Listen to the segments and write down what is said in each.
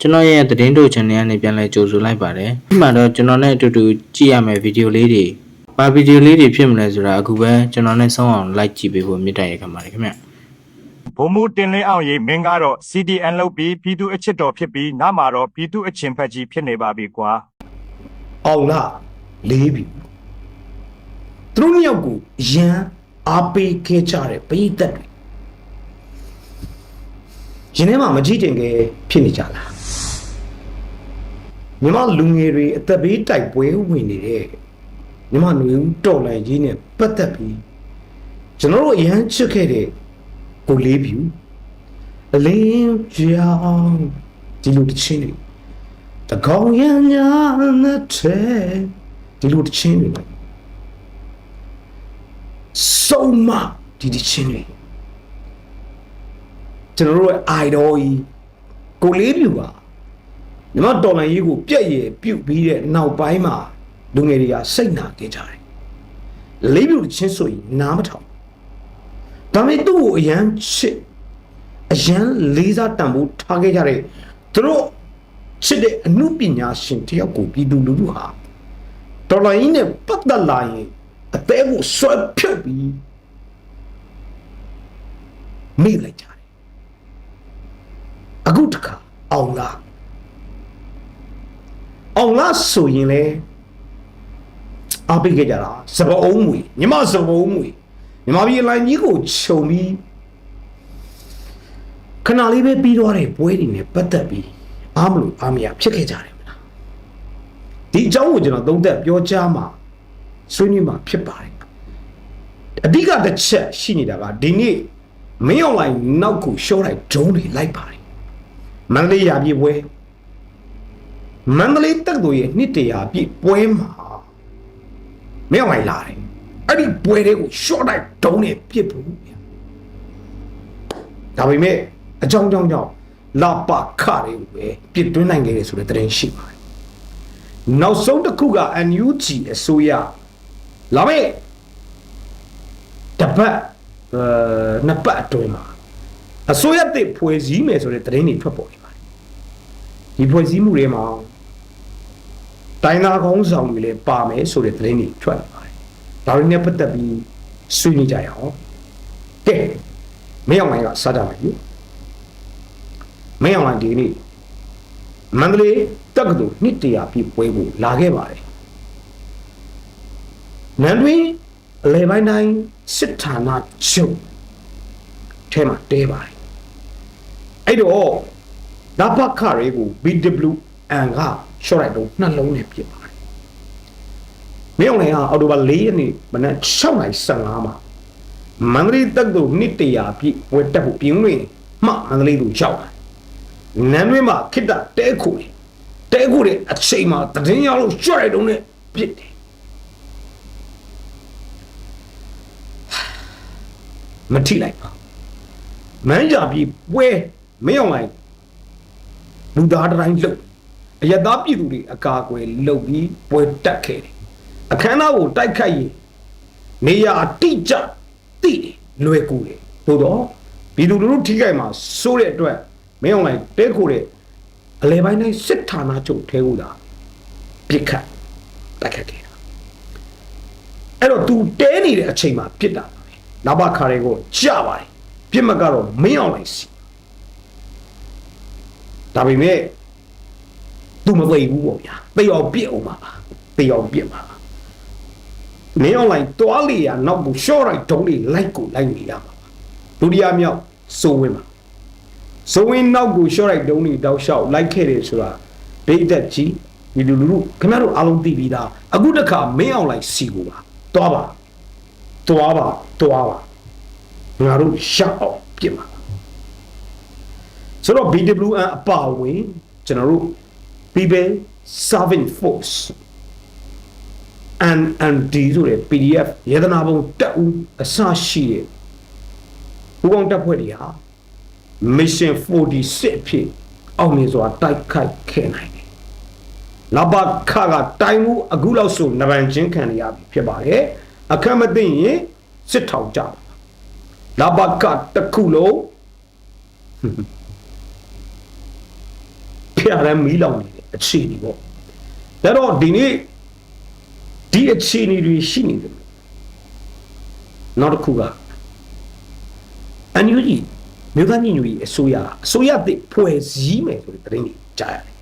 ကျွန်တော်ရဲ့သတင်းတို့ channel ကနေပြန်လည်ကြိုဆိုလိုက်ပါတယ်ဒီမှာတော့ကျွန်တော်နဲ့အတူတူကြည့်ရမယ့်ဗီဒီယိုလေးတွေဘာဗီဒီယိုလေးတွေဖြစ်မလဲဆိုတာအခုပဲကျွန်တော်နဲ့ဆုံးအောင် like ကြည့်ပေးဖို့မြတ်တိုက်ရခင်ပါတယ်ခင်ဗျဘုံမူတင်လင်းအောင်ရေးမင်းကတော့ CDN လုပ်ပြီးပြည်သူအချစ်တော်ဖြစ်ပြီးနောက်မှာတော့ပြည်သူအချင်းဖက်ကြီးဖြစ်နေပါပြီကွာအောင်လာလေးပြီသူတို့နှစ်ယောက်ကိုရန်အားပေးခဲ့ကြတဲ့ပရိသတ်တွေရင်ထဲမှာမကြည့်တင်ခဲ့ဖြစ်နေကြလား မြမလူငယ်တွေအသက်ဘေးတိုက်ပွဲဝင်နေတဲ့မြမຫນွေဦးတော်လန်ကြီးနဲ့ပတ်သက်ပြီးကျွန်တော်တို့အရန်ချစ်ခဲ့တဲ့ကိုလေးပြူအလင်းကြောင်ဒီလိုတစ်ချင်းတွေတကောင်ရညာနဲ့တဲ့ဒီလိုတချင်းတွေလိုက်ဆုံးမဒီတချင်းတွေကျွန်တော်တို့ရဲ့ idol ကြီးကိုလေးပြူပါ ညီမတော်လန်ကြီးကိုပြက်ရည်ပြုတ်ပြီးတဲ့နောက်ပိုင်းမှာလူငယ်တွေကစိတ်နာခဲ့ကြတယ်လေးပြူတချင်းဆိုရင်နားမထောင်ဒါပေမဲ့သူ့ကိုအရန်ချစ်အရန်လေးစားတန်ဖိုးထားခဲ့ကြတဲ့သူတို့ချစ်တဲ့အမှုပညာရှင်တယောက်ကိုပြည်သူလူထုဟာတော်လိုင်းနဲ့ပတ်သက်လာရင်အသေးကိုဆွဲဖြုတ်ပြီးမိလိုက်ကြတယ်အခုတခါအောင်လား အောင်လားဆိုရင်လေအပိတ်ခဲ့ကြတာစပအုံးမွေညီမစပအုံးမွေညီမပြည်လိုင်းကြီးကိုခြုံပြီးခဏလေးပဲပြီးတော့တဲ့ပွဲတွေနဲ့ပတ်သက်ပြီးအားမလို့အားမရဖြစ်ခဲ့ကြတယ်မလားဒီအကြောင်းကိုကျွန်တော်သုံးသပ်ပြောကြားမှာဆွေးနွေးမှာဖြစ်ပါတယ်အဓိကတစ်ချက်ရှိနေတာကဒီနေ့မင်းအွန်လိုင်းနောက်ကိုရှော့လိုက်ဒုံးတွေလိုက်ပါတယ်မန္တလေးရာပြည့်ပွဲ မန္တလေးတက်သူရဲ့နှစ်တရာပြည့်ပွဲမှာမင်းအွန်လိုင်းလာတယ်အဲ့ဒီပွဲတွေကိုရှော့လိုက်ဒုံးတွေပြစ်ဖို့ဗျာဒါပေမဲ့အကြောင်းကြောင့်ကြောင့်လာပခတွေကိုပဲပြစ်သွင်းနိုင်ခဲ့တယ်ဆိုတဲ့သတင်းရှိပါတယ်နောက်ဆုံးတစ်ခုက NUG အစိုးရလာမေးတပတ်အဲနှစ်ပတ်အတွင်းမှာအစိုးရတစ်ဖွဲ့စည်းမယ်ဆိုတဲ့သတင်းတွေထွက်ပေါ်နေပါတယ်ဒီဖွဲ့စည်းမှုတွေမှာ တိုင်းသားကောင်းဆောင်တွေလည်းပါမယ်ဆိုတဲ့သတင်းတွေထွက်လာပါတယ်ဒါတွေနဲ့ပတ်သက်ပြီးဆွေးနွေးကြရအောင်ကဲမင်းအောင်လိုင်းကစတာမယ်ယူမင်းအောင်လိုင်းဒီနေ့မန္တလေးတက္ကသိုလ်နှစ်တရာပြည့်ပွဲကိုလာခဲ့ပါတယ်နန်းတွင်အလဲပိုင်းတိုင်းစစ်ဌာနချုပ်ထဲမှာတဲပါတယ်အဲ့တော့နဘခတွေကို BWN က ရှော့လိုက်တော့နှလုံးနဲ့ပြစ်ပါတယ်မင်းအောင်လည်းအော်တိုဘာ၄ရက်နေ့မနက်6:15မှာမန္တလေးတက္ကသိုလ်နှစ်တရာပြည့်ပွဲတက်ဖို့ပြင်းလို့မှမန္တလေးကိုရောက်လာနန်းတွင်မှာခိတ္တတဲခုတယ်တဲခုတယ်အချိန်မှာတည်င်းရလို့ရှော့လိုက်တော့နဲ့ပြစ်တယ်မထိလိုက်ပါမန်းကြပြီးပွဲမင်းအောင်လိုက်လူသားတိုင်းလှုပ် အယက်သားပြည်သူတွေအကာအကွယ်လှုပ်ပြီးပွဲတက်ခဲ့တယ်အခမ်းအနားကိုတိုက်ခိုက်ရင်နေရာအတိအကျတိတယ်လွယ်ကူတယ်သို့တော့ပြည်သူလူထုထိခိုက်မှာစိုးတဲ့အတွက်မင်းအောင်လိုက်တဲခိုတဲ့အလဲပိုင်းတိုင်းစစ်ဌာနချုပ်ထဲကိုသာပြစ်ခတ်တိုက်ခတ်ခဲ့တာအဲ့တော့ तू တဲနေတဲ့အချိန်မှာပြစ်တာနဘခါတွေကိုကြပါတယ်ပြစ်မကတော့မင်းအောင်လိုက်စီဒါပေမဲ့ သူမသိဘူးပေါ့ဗျာသိအောင်ပြစ်အောင်ပါသိအောင်ပြစ်ပါမင်းအောင်လိုက်တွားလီရနောက်ကိုရှော့လိုက်ဒုံးလေးလိုက်ကိုလိုက်နေရမှာပါဒုတိယမြောက်စိုးဝင်းပါစိုးဝင်းနောက်ကိုရှော့လိုက်ဒုံးလေးတောက်လျှောက်လိုက်ခဲ့တယ်ဆိုတာဒိတ်သက်ကြီးဒီလူလူခင်ဗျားတို့အားလုံးသိပြီးသားအခုတခါမင်းအောင်လိုက်စီကိုပါတွားပါတွားပါတွားပါငါတို့ရှောက်အောင်ပြင်ပါဆိုတော့ BWN အပါအဝင်ကျွန်တော်တို့ People Serving Force and and ဒီဆိုတဲ့ PDF ရေဒနာဘုံတက်ဦးအစရှိတဲ့ဘူကောင်တပ်ဖွဲ့တွေဟာ Mission 46ဖြစ်အောင်မြင်စွာတိုက်ခိုက်ခဲ့နိုင်တယ်လဘခကတိုင်မှုအခုလောက်ဆိုနဗန်ချင်းခံရပြီဖြစ်ပါတယ်အခက်မသိရင်စစ်ထောင်ကြပါလဘကတစ်ခုလုံးဖရမ်းမီးလောင်နေတဲ့ အခြေအနေပေါ့ဒါတော့ဒီနေ့ဒီအခြေအနေတွေရှိနေတယ်နောက်တစ်ခုကအန်ယူဂျီမြို့သားညီညွတ်ရေးအစိုးရအစိုးရသစ်ဖွဲ့စည်းမယ်ဆိုတဲ့သတင်းတွေကြားရတယ်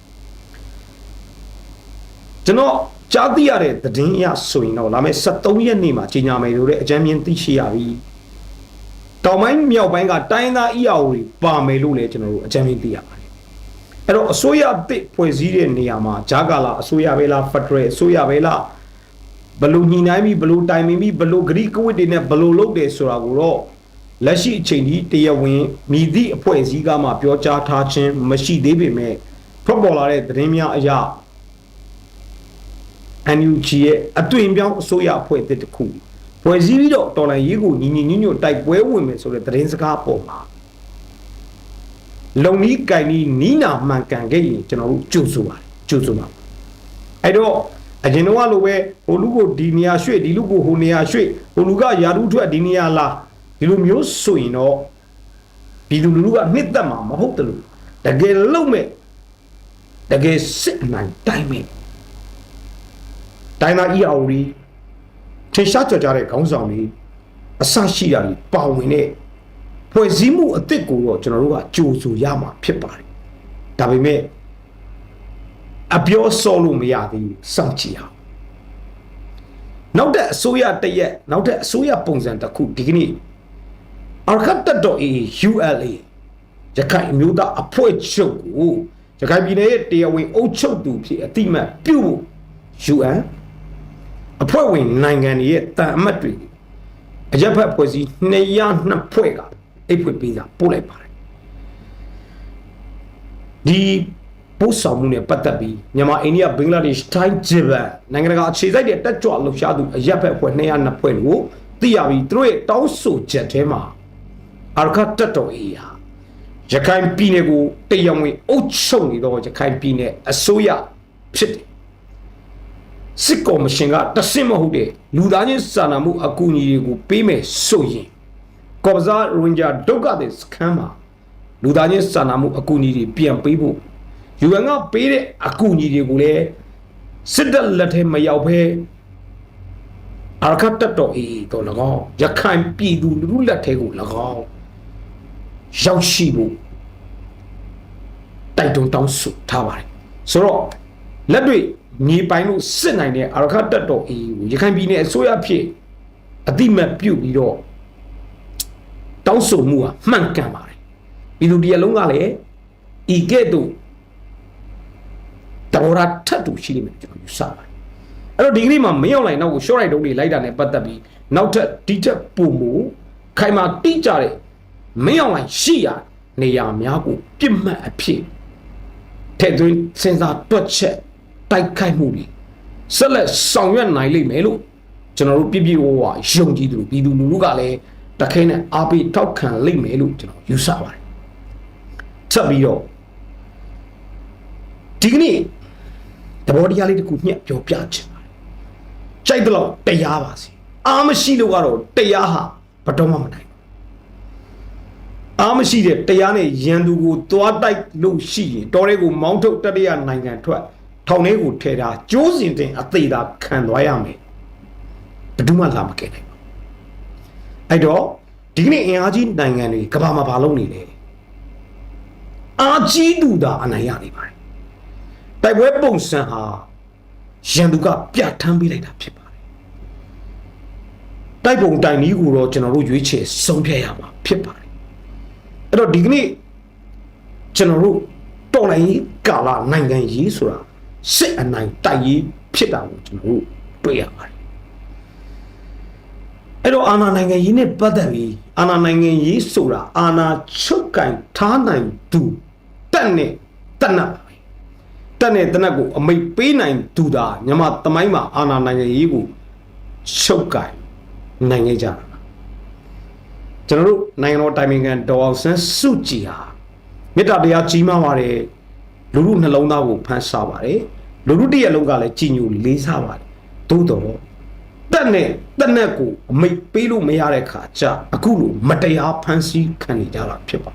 ကျွန်တော်ကြားသိရတဲ့သတင်းအရဆိုရင်တော့လာမယ့်73ရက်နေ့မှာကြီးညာမယ်လို့တဲ့အကြမ်းမြင်သိရှိရပြီတောင်ပိုင်းမြောက်ပိုင်းကတိုင်းသားအီယာအိုတွေပါမယ်လို့လည်းကျွန်တော်တို့အကြမ်းမြင်သိရပါတယ် အဲ့တော့အစိုးရသစ်ဖွဲ့စည်းတဲ့နေရာမှာဂျာကာလာအစိုးရပဲလားဖက်ဒရယ်အစိုးရပဲလားဘယ်လို့ညှိနှိုင်းပြီးဘယ်လို့တိုင်ပင်ပြီးဘယ်လို့ဂရိကဝတ်တွေနဲ့ဘယ်လို့လုပ်တယ်ဆိုတာကိုတော့လက်ရှိအချိန်ကြီးတရားဝင်မြည်သည့်အဖွဲ့အစည်းကမှပြောကြားထားခြင်းမရှိသေးပေမဲ့ထွက်ပေါ်လာတဲ့သတင်းများအရ NUG ရဲ့အသွင်ပြောင်းအစိုးရအဖွဲ့အသစ်တစ်ခုဖွဲ့စည်းပြီးတော့တော်လိုင်းရေးကိုညီညီညွတ်ညွတ်တိုက်ပွဲဝင်မယ်ဆိုတဲ့သတင်းစကားပေါ်မှာ လုံနီးကင်နီးနီးနာမှန်ကန်ခဲ့ရင်ကျွန်တော်တို့ကြိုဆိုပါတယ်ကြိုဆိုပါအဲ့တော့အရင်တော့လိုပဲဟိုလူကိုဒီနေရာရွှေ့ဒီလူကိုဟိုနေရာရွှေ့ဟိုလူကယာရုထွက်ဒီနေရာလာဒီလိုမျိုးဆိုရင်တော့ပြည်သူလူထုကနှစ်သက်မှာမဟုတ်တယ်လို့တကယ်လုံးမဲ့တကယ်စစ်အနိုင်တိုင်းမဲ့တိုင်းသားအီအော်ရီထေရှားကြော်ကြတဲ့ခေါင်းဆောင်တွေအဆရှိတာတွေပါဝင်တဲ့ ဖွဲ့စည်းမှုအသစ်ကိုတော့ကျွန်တော်တို့ကကြိုဆိုရမှာဖြစ်ပါတယ်ဒါပေမဲ့အပြောစောလို့မရသေးဘူးစောင့်ကြည့်အောင်နောက်တဲ့အစိုးရတရက်နောက်တဲ့အစိုးရပုံစံတစ်ခုဒီကနေ့အာခတ်တတော် ULA ရခိုင်အမျိုးသားအဖွဲ့ချုပ်ကိုရခိုင်ပြည်နယ်ရဲ့တရားဝင်အုပ်ချုပ်သူဖြစ်အတိမတ်ပြုဖို့ UN အဖွဲ့ဝင်နိုင်ငံတွေရဲ့တန်အမတ်တွေအရက်ဖက်ဖွဲ့စည်း202ဖွဲ့က အိတ်ဖွဲ့ပေးတာပို့လိုက်ပါတယ်ဒီပို့ဆောင်မှုနဲ့ပတ်သက်ပြီးမြန်မာအိန္ဒိယဘင်္ဂလားဒေ့ရှ်ထိုင်းဂျပန်နိုင်ငံတကာအခြေစိုက်တဲ့တက်ကြွလှုပ်ရှားသူအရက်ဖက်ဖွဲ့202ဖွဲ့ကိုသိရပြီးသူတို့ရဲ့တောင်းဆိုချက်ထဲမှာအာရခတ်တော်အေးဟာရခိုင်ပြည်နယ်ကိုတရားဝင်အုပ်ချုပ်နေတော့ရခိုင်ပြည်နယ်အစိုးရဖြစ်တယ်စစ်ကော်မရှင်ကတဆင့်မဟုတ်တဲ့လူသားချင်းစာနာမှုအကူအညီတွေကိုပေးမယ်ဆိုရင် ကော်ပဇာရင်ဂျာဒုက္ခတဲ့စခန်းမှာလူသားချင်းစာနာမှုအကူအညီတွေပြန်ပေးဖို့ယူအန်ကပေးတဲ့အကူအညီတွေကိုလည်းစစ်တပ်လက်ထဲမရောက်ဘဲအာခတ်တတော်အေးတော့၎င်းရခိုင်ပြည်သူလူထုလက်ထဲကို၎င်းရောက်ရှိဖို့တိုက်တွန်းတောင်းဆိုထားပါတယ်ဆိုတော့လက်တွေ့မြေပိုင်လို့စစ်နိုင်တဲ့အာရခတ်တက်တော်အေးကိုရခိုင်ပြည်နယ်အစိုးရဖြစ်အတိမတ်ပြုတ်ပြီးတော့ တောင်းဆိုမှုဟာမှန်ကန်ပါတယ်ပြည်သူတရားလုံးကလည်းဤကဲ့သို့တော်ရထတ်တူရှိလိမ့်မယ်ကျွန်တော်ယူဆပါတယ်အဲ့တော့ဒီကနေ့မှာမရောက်လိုက်နောက်ကို short right တုံးတွေလိုက်တာနဲ့ပတ်သက်ပြီးနောက်ထပ်ဒီထက်ပုံမူခိုင်မာတိကျတဲ့မင်းအောင်လိုက်ရှိရနေရာများကိုပြစ်မှတ်အဖြစ်ထဲ့သွင်းစဉ်းစားတွက်ချက်တိုက်ခိုက်မှုတွေဆက်လက်ဆောင်ရွက်နိုင်လိမ့်မယ်လို့ကျွန်တော်တို့ပြည့်ပြည့်ဝဝယုံကြည်သူပြည်သူလူထုကလည်း တခဲနဲ့အားပေးထောက်ခံလိမ့်မယ်လို့ကျွန်တော်ယူဆပါတယ်ဆက်ပြီးတော့ဒီကနေ့တဘောတရားလေးတစ်ခုညက်ပြောပြချင်ပါတယ်ကြိုက်တော့တရားပါစီအားမရှိလို့ကတော့တရားဟာဘတော်မှမနိုင်ဘူးအားမရှိတဲ့တရားနဲ့ရန်သူကိုသွားတိုက်လို့ရှိရင်တော်ရဲကိုမောင်းထုတ်တတရနိုင်ငံထွက်ထောင်ထဲကိုထဲတာကျိုးစင်တင်အသေးသာခံသွားရမယ်ဘယ်သူမှလာမကဲနိုင်ဘူး အဲ့တော့ဒီကနေ့အင်အားကြီးနိုင်ငံတွေကဘာမှာဘာလုပ်နေလဲအာကြီးသူသာအနိုင်ရနေပါတယ်တိုက်ပွဲပုံစံဟာရန်သူကပြတ်ထမ်းပေးလိုက်တာဖြစ်ပါတယ်တိုက်ပုံတိုင်นี้ကိုတော့ကျွန်တော်တို့ရွေးချယ်ဆုံးဖြတ်ရမှာဖြစ်ပါတယ်အဲ့တော့ဒီကနေ့ကျွန်တော်တို့တော်လိုင်းရေးကာလနိုင်ငံရေးဆိုတာစစ်အနိုင်တိုက်ရေးဖြစ်တာကိုကျွန်တော်တို့တွေ့ရပါတယ် အဲ့တော့အာဏာနိုင်ငံရေးနဲ့ပတ်သက်ပြီးအာဏာနိုင်ငံရေးဆိုတာအာဏာချုပ်ကင်ထားနိုင်သူတက်နဲ့တက်နတ်ပါပဲတက်နဲ့တက်နတ်ကိုအမိတ်ပေးနိုင်သူသာညမသမိုင်းမှာအာဏာနိုင်ငံရေးကိုချုပ်ကင်နိုင်ခဲ့ကြတာကျွန်တော်တို့နိုင်ငံတော်တိုင်ပင်ခံဒေါ်အောင်ဆန်းစုကြည်ဟာမေတ္တာတရားကြီးမားပါတယ်လူလူနှလုံးသားကိုဖန်ဆားပါတယ်လူလူတရက်လုံးကလည်းကြည်ညိုလေးစားပါတယ်သို့တော် တက်နဲ့တက်နဲ့ကိုအမိတ်ပေးလို့မရတဲ့ခါကျအခုလိုမတရားဖန်ဆီးခံနေကြတာဖြစ်ပါတ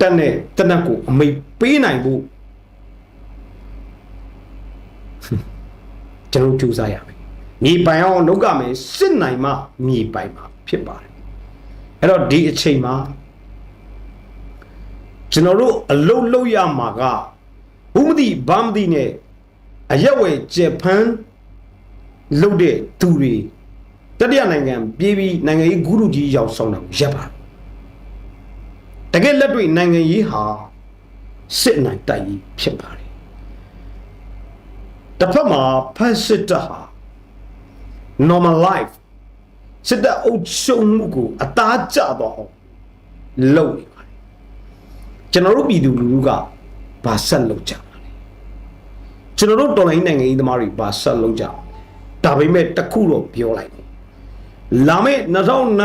တက်နဲ့တက်နက်ကိုအမိတ်ပေးနိုင်ဖို့ကျွန်တော်ကြိုးစားရမယ်မြေပိုင်အောင်လုပ်ကမယ်စစ်နိုင်မှမြေပိုင်မှာဖြစ်ပါတယ်အဲ့တော့ဒီအချိန်မှာကျွန်တော်တို့အလုံးလုံးရမှာကဘူးမသိဘာမသိနဲ့အရက်ဝယ်ဂျပန် လုပ်တဲ့သူတွေတတိယနိုင်ငံပြေးပြီးနိုင်ငံရေးဂုရုကြီးရောက်ဆောင်တာကိုရပ်ပါတကယ်လက်တွေ့နိုင်ငံရေးဟာစစ်နိုင်တိုက်ရေးဖြစ်ပါတယ်တစ်ဖက်မှာဖက်စစ်တပ်ဟာ normal life စစ်တပ်အုပ်ချုပ်မှုကိုအသားကျတော့အောင်လုပ်နေပါတယ်ကျွန်တော်တို့ပြည်သူလူထုကဘာဆက်လုပ်ကြမှာလဲကျွန်တော်တို့တော်လိုင်းနိုင်ငံရေးသမားတွေဘာဆက်လုပ်ကြ ဒါပေမဲ့တစ်ခုတော့ပြောလိုက်မယ်လာမယ့်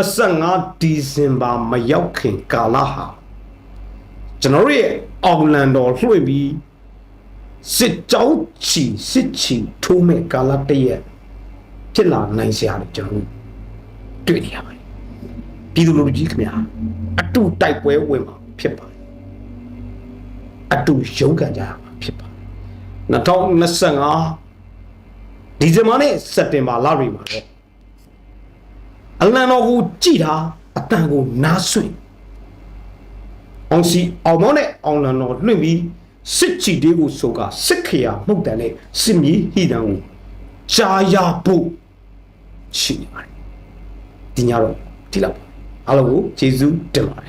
2025ဒီဇင်ဘာမရောက်ခင်ကာလဟာကျွန်တော်တို့ရဲ့အောင်လန်တော်လွှင့်ပြီးစစ်ကြောင်းချီစစ်ချီထိုးမဲ့ကာလတစ်ရက်ဖြစ်လာနိုင်စရာလို့ကျွန်တော်တို့တွေ့နေရပါတယ်ပြည်သူလူထုကြီးခင်ဗျာအတူတိုက်ပွဲဝင်မှာဖြစ်ပါတယ်အတူရုန်းကန်ကြရမှာဖြစ်ပါတယ်2025 ဒီဇင်ဘာနဲ့စက်တင်ဘာလတွေမှာတော့အလံတော်ကိုကြည်တာအတန်ကိုနားဆွင့်အောင်စီအောင်မောင်းနဲ့အောင်လံတော်လွင့်ပြီးစစ်ချီတေးကိုဆိုကစစ်ခရာမှုတ်တန်နဲ့စစ်မီးဟိတံကိုရှားရဖို့ရှိနေပါတယ်ဒီညတော့ဒီလောက်ပါအားလုံးကိုကျေးဇူးတင်ပါတယ်